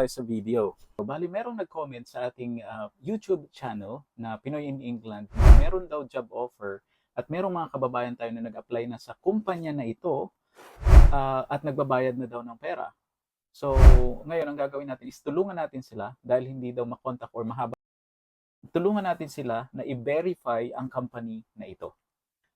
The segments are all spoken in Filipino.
tayo sa video. Bali, merong nag-comment sa ating ah, YouTube channel na Pinoy in England na meron daw job offer at merong mga kababayan tayo na nag-apply na sa kumpanya na ito ah, at nagbabayad na daw ng pera. So, ngayon ang gagawin natin is tulungan natin sila dahil hindi daw makontak or mahaba. Tulungan natin sila na i-verify ang company na ito.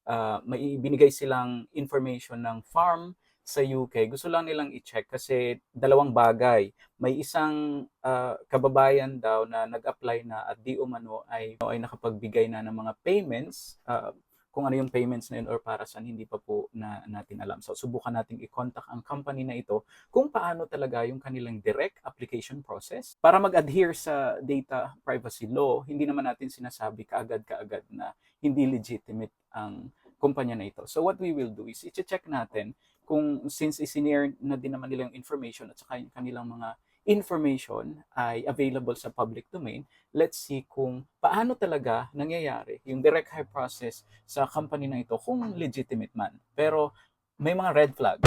Ah, may ibinigay silang information ng farm sa UK. Gusto lang nilang i-check kasi dalawang bagay. May isang ah, kababayan daw na nag-apply na at di umano ay, ay nakapagbigay na ng mga payments ah, kung ano yung payments na yun or para saan, hindi pa po na natin alam. So, subukan nating i-contact ang company na ito kung paano talaga yung kanilang direct application process. Para mag-adhere sa data privacy law, hindi naman natin sinasabi kaagad-kaagad na hindi legitimate ang kumpanya na ito. So, what we will do is, i-check natin kung since isinare na din naman nila yung information at saka yung kanilang mga information ay available sa public domain, let's see kung paano talaga nangyayari yung direct hire process sa company na ito kung legitimate man. Pero may mga red flag.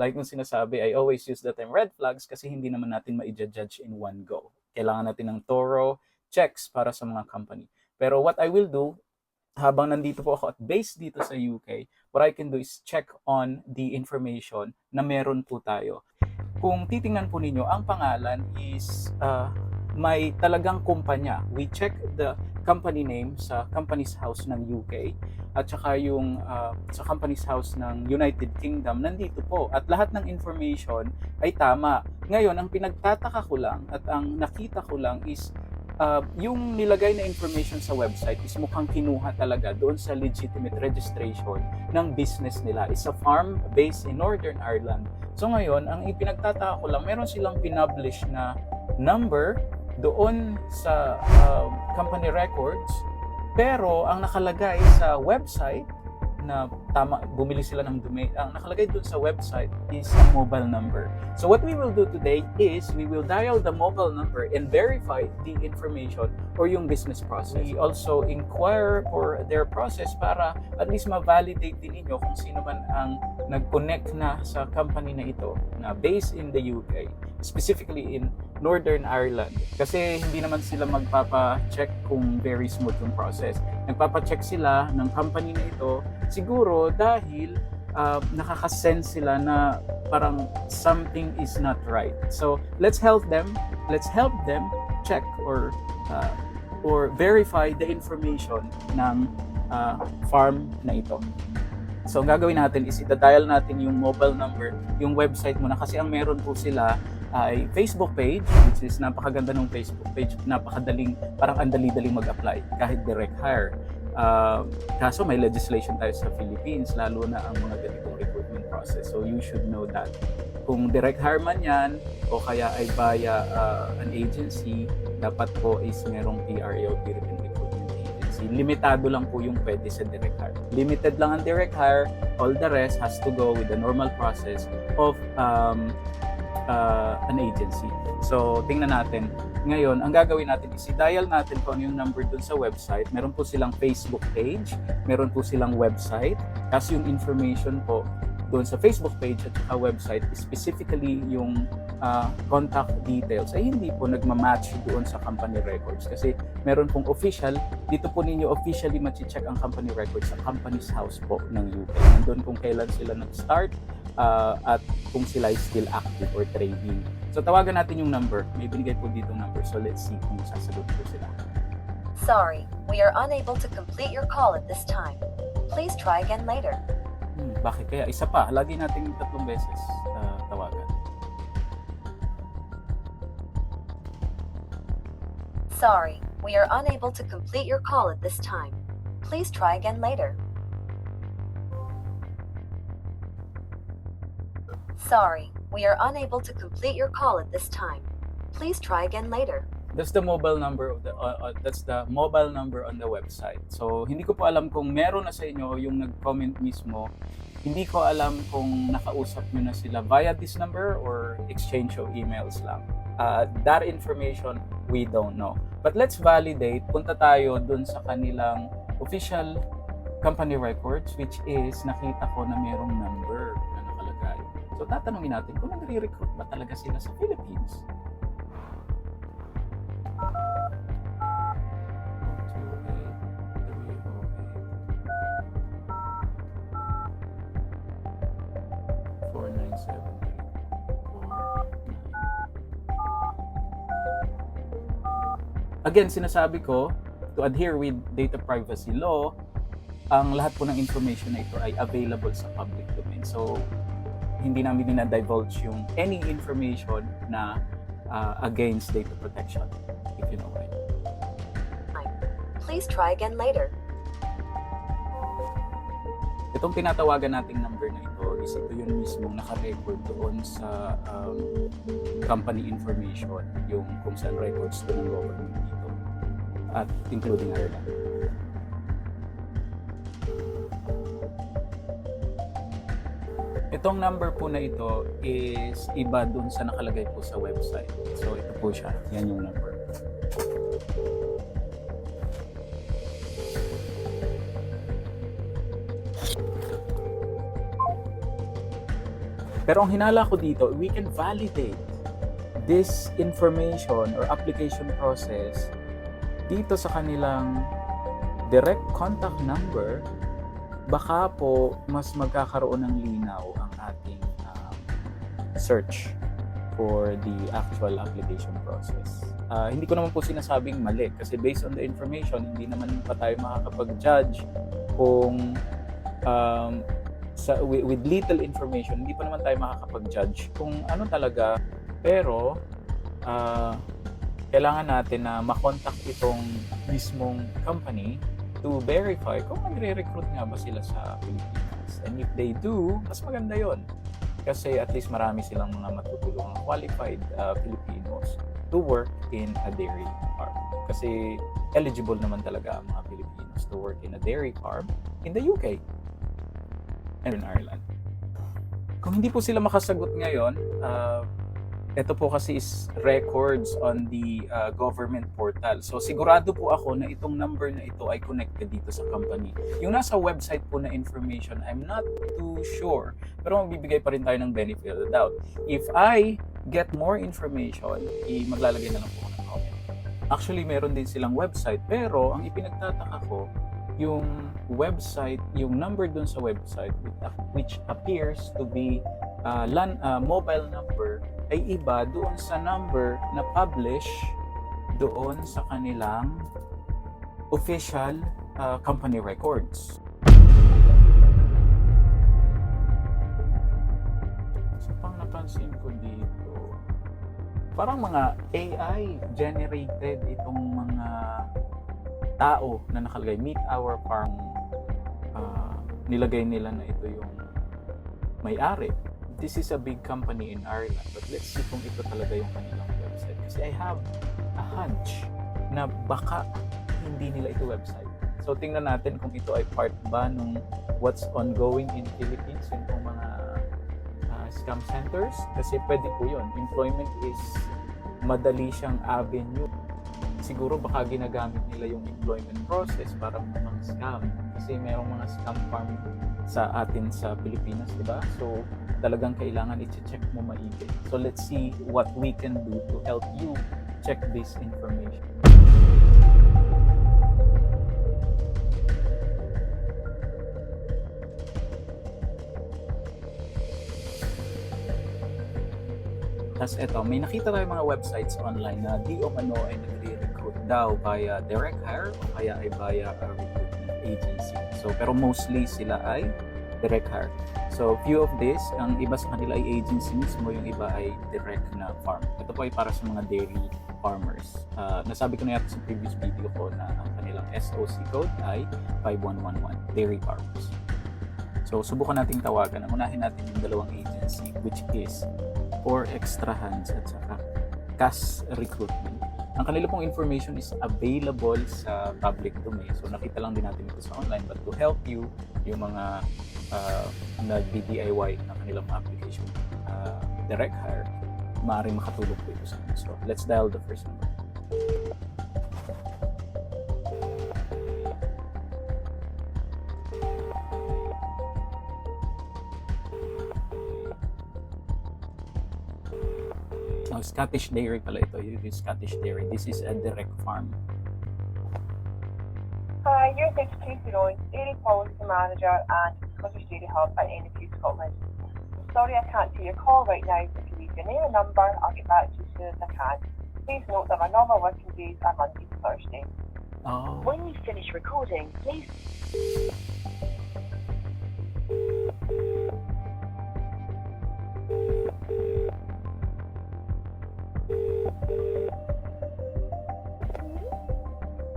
Like nung sinasabi, I always use the term red flags kasi hindi naman natin ma-judge in one go. Kailangan natin ng thorough checks para sa mga company. Pero what I will do, habang nandito po ako at based dito sa UK, what I can do is check on the information na meron po tayo. Kung titingnan po ninyo, ang pangalan is uh, may talagang kumpanya. We check the company name sa company's house ng UK at saka yung uh, sa company's house ng United Kingdom nandito po at lahat ng information ay tama. Ngayon, ang pinagtataka ko lang at ang nakita ko lang is uh, yung nilagay na information sa website is mukhang kinuha talaga doon sa legitimate registration ng business nila. It's a farm based in Northern Ireland. So ngayon, ang ipinagtataka ko lang, meron silang pinublish na number doon sa uh, company records, pero ang nakalagay sa website na tama bumili sila ng domain ang nakalagay doon sa website is a mobile number. So what we will do today is we will dial the mobile number and verify the information or yung business process. We also inquire for their process para at least ma-validate din ninyo kung sino man ang nag-connect na sa company na ito na based in the UK specifically in Northern Ireland kasi hindi naman sila magpapa-check kung very smooth yung process nagpapa-check sila ng company na ito siguro dahil uh, nakaka-sense sila na parang something is not right. So, let's help them. Let's help them check or uh, or verify the information ng uh, farm na ito. So, ang gagawin natin is ita-dial natin yung mobile number, yung website muna kasi ang meron po sila ay Facebook page, which is napakaganda ng Facebook page, napakadaling, parang ang dali-daling mag-apply kahit direct hire. Uh, kaso may legislation tayo sa Philippines, lalo na ang mga ganitong recruitment process. So you should know that. Kung direct hire man yan, o kaya ay via uh, an agency, dapat po is merong PRA o Philippine Recruitment Agency. Limitado lang po yung pwede sa direct hire. Limited lang ang direct hire, all the rest has to go with the normal process of um, uh, an agency. So, tingnan natin. Ngayon, ang gagawin natin is i-dial natin kung ano yung number dun sa website. Meron po silang Facebook page, meron po silang website, kasi yung information po doon sa Facebook page at saka website, specifically yung uh, contact details ay hindi po nagmamatch doon sa company records. Kasi meron pong official, dito po ninyo officially machi-check ang company records sa company's house po ng UK. Nandun kung kailan sila nag-start uh, at kung sila is still active or trading. So tawagan natin yung number. May binigay po dito number. So let's see kung sasagot po sila. Sorry, we are unable to complete your call at this time. Please try again later. Hmm, bakit kaya? Isa pa. Lagi natin tatlong beses uh, tawagan. Sorry, we are unable to complete your call at this time. Please try again later. Sorry, we are unable to complete your call at this time. Please try again later. That's the mobile number of the uh, uh, that's the mobile number on the website. So hindi ko po alam kung meron na sa inyo yung nag-comment mismo. Hindi ko alam kung nakausap niyo na sila via this number or exchange of emails lang. Uh, that information we don't know. But let's validate. Punta tayo dun sa kanilang official company records which is nakita ko na merong number. So tatanungin natin kung nagre-recruit ba talaga sila sa Philippines. Again, sinasabi ko, to adhere with data privacy law, ang lahat po ng information na ito ay available sa public domain. So, hindi namin dinadivulge yung any information na uh, against data protection, if you know right. Please try again later. Itong tinatawagan nating number na ito is ito yun mismo naka-record doon sa um, company information, yung kung saan records to ng government dito, at including Ireland. Itong number po na ito is iba dun sa nakalagay po sa website. So ito po siya. Yan yung number. Pero ang hinala ko dito, we can validate this information or application process dito sa kanilang direct contact number, baka po mas magkakaroon ng linaw ang ating um, search for the actual application process. Ah, hindi ko naman po sinasabing mali kasi based on the information, hindi naman pa tayo makakapag-judge kung um, sa, with, with little information, hindi pa naman tayo makakapag-judge kung ano talaga. Pero, ah, kailangan natin na makontakt itong mismong company to verify kung nagre-recruit nga ba sila sa Pilipinas. And if they do, mas maganda yon Kasi at least marami silang mga matutulungan qualified uh, Filipinos to work in a dairy farm. Kasi eligible naman talaga ang mga Filipinos to work in a dairy farm in the UK and in Ireland. Kung hindi po sila makasagot ngayon, uh, ito po kasi is records on the uh, government portal. So sigurado po ako na itong number na ito ay connected dito sa company. Yung nasa website po na information, I'm not too sure. Pero magbibigay pa rin tayo ng benefit of the doubt. If I get more information, i maglalagay na lang po ako ng comment. Actually, meron din silang website. Pero ang ipinagtataka ko, yung website, yung number dun sa website, which appears to be uh, lan, uh, mobile number, ay iba doon sa number na publish doon sa kanilang official uh, company records. So, pang napansin ko dito, parang mga AI generated itong mga tao na nakalagay meet our farm uh, nilagay nila na ito yung may-ari this is a big company in Ireland but let's see kung ito talaga yung kanilang website. Kasi I have a hunch na baka hindi nila ito website. So tingnan natin kung ito ay part ba nung what's ongoing in Philippines yung pong mga uh, scam centers. Kasi pwede po yun. Employment is madali siyang avenue. Siguro baka ginagamit nila yung employment process para mga scam. Kasi merong mga scam farm sa atin sa Pilipinas, di ba? So, talagang kailangan i-check mo maigi. So, let's see what we can do to help you check this information. Tapos eto, may nakita tayo mga websites online na di o mano ay nagre-recruit daw via direct hire o kaya ay via a recruitment agency. So, pero mostly sila ay direct hire. So, few of this, ang iba sa kanila ay agency mismo, yung iba ay direct na farm. Ito po ay para sa mga dairy farmers. Uh, nasabi ko na yata sa previous video ko na ang kanilang SOC code ay 5111, dairy farmers. So, subukan nating tawagan. Unahin natin yung dalawang agency, which is for extra hands at saka cash recruitment. Ang kanila pong information is available sa public domain. So nakita lang din natin ito sa online. But to help you, yung mga uh, nag-DIY na kanilang application, uh, direct hire, maaaring makatulong po ito sa inyo. So let's dial the first number. Oh, Scottish Dairy pala ito. It is Scottish Dairy. This is a direct farm. Hi, you're Six Casey Road, Dairy Policy Manager and Scottish Dairy Hub at NFU Scotland. I'm sorry I can't take your call right now, but if you leave your name and number, I'll get back to you as soon as I can. Please note that my normal working days are Monday to Thursday. Oh. When you finish recording, please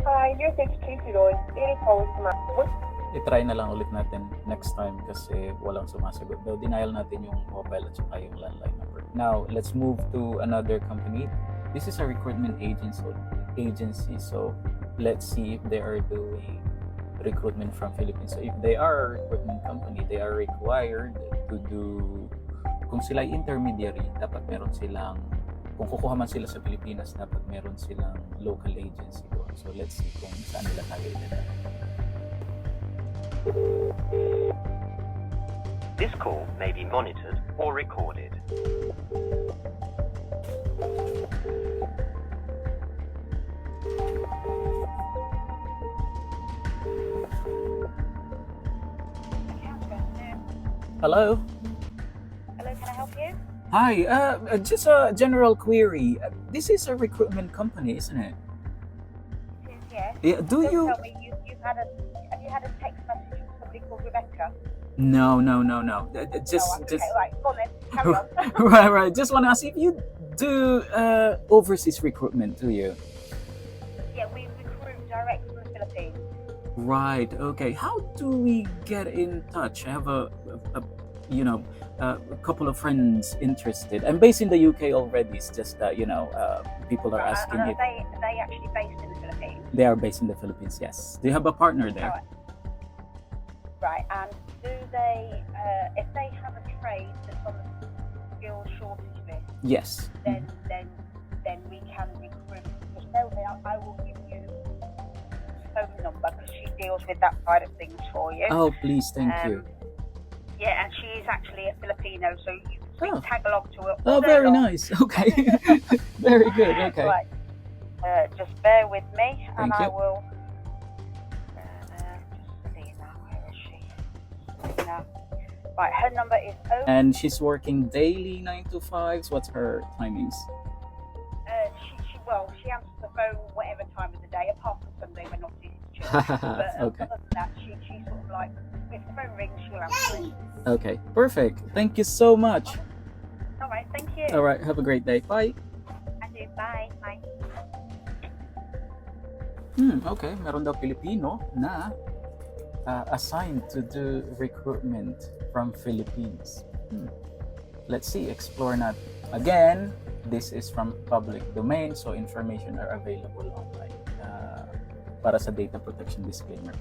Hi, you're Six Casey Road, Dairy Policy. I-try na lang ulit natin next time kasi walang sumasagot. Though denial natin yung mobile at saka yung landline number. Now, let's move to another company. This is a recruitment agency. So, let's see if they are doing recruitment from Philippines. So, if they are a recruitment company, they are required to do kung sila intermediary, dapat meron silang kung kukuha man sila sa Pilipinas, dapat meron silang local agency doon. So, let's see kung saan nila tayo idadala. This call may be monitored or recorded. Hello? Hello, can I help you? Hi, uh, uh, just a general query. Uh, This is a recruitment company, isn't it? Yes. Yeah, do you? me, you, you've had a, have you had a text Rebecca? No, no, no, no. Uh, uh, Just, just. right, go on then, on. right, right. Just want to ask if you do uh, overseas recruitment, do you? yeah, we recruit direct from the Philippines. Right. Okay. How do we get in touch? I have a, a, a you know, a couple of friends interested. I'm based in the UK already. It's just that you know, uh, people are asking and if are they, are they actually based in the Philippines? they are based in the Philippines. Yes. Do you have a partner there? Alright. Right, and do they, uh, if they have a trade that's on the skill shortage list, Yes. then then then we can recruit. Because they'll be, I will give you phone number because she deals with that side of things for you. Oh, please, thank Um, you. Yeah, and she is actually a Filipino, so you can Oh. tag along to her. Oh, very long. nice. Okay. very good. Okay. Right. Uh, just bear with me, and Thank I you. will. Right, her number is oh. And she's working daily, nine to fives. What's her timings? Uh, she, she, well, she answers the phone whatever time of the day, apart from Sunday when not in church. But okay. other than that, she, she's sort of like, if the phone rings, she'll answer it. Okay. Perfect. Thank you so much. All right, thank you. All right. Have a great day. Bye. And you, bye. Bye. Hmm, okay. Meron daw Pilipino na uh, assigned to do recruitment from Philippines. Hmm. Let's see. Explore na. Again, this is from public domain, so information are available online. Uh, para sa data protection disclaimer.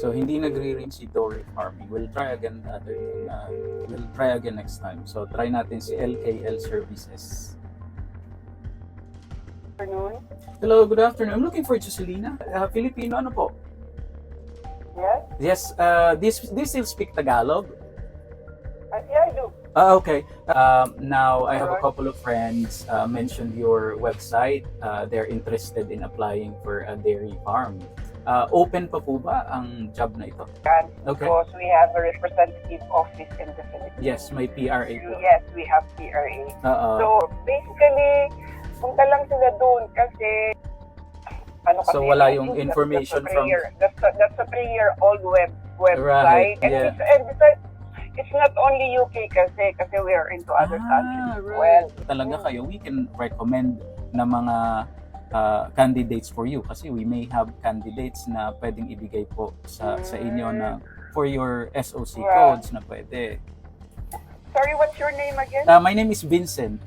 So hindi nagre-ring si Dory Farming. We'll try again the other uh, we'll try again next time. So try natin si LKL Services. Afternoon. Hello, good afternoon. I'm looking for Jocelina. Uh, Filipino, ano po? Yes? Yes, uh, this this still speak Tagalog? Uh, yeah, I do. Ah, okay. Um, now, I have a couple of friends uh, mentioned your website. Uh, they're interested in applying for a dairy farm. Uh, open pa po ba ang job na ito? And Okay. because we have a representative office in the Philippines. Yes, may PRA po. Yes, we have PRA. Oo. So, basically, punta lang sila doon kasi ano kasi So, wala yung YouTube, information that's a from- that's a, that's a three-year-old web website. Right, and, yeah. it's, and besides, it's not only UK kasi, kasi we are into other countries Ah, as right. well. Talaga kayo, we can recommend na mga ah, candidates for you kasi we may have candidates na pwedeng ibigay po sa sa inyo na for your SOC Right. codes na pwede. Sorry, what's your name again? Ah, my name is Vincent.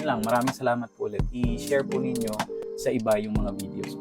Ayun lang, maraming salamat po ulit. I-share po ninyo sa iba yung mga videos.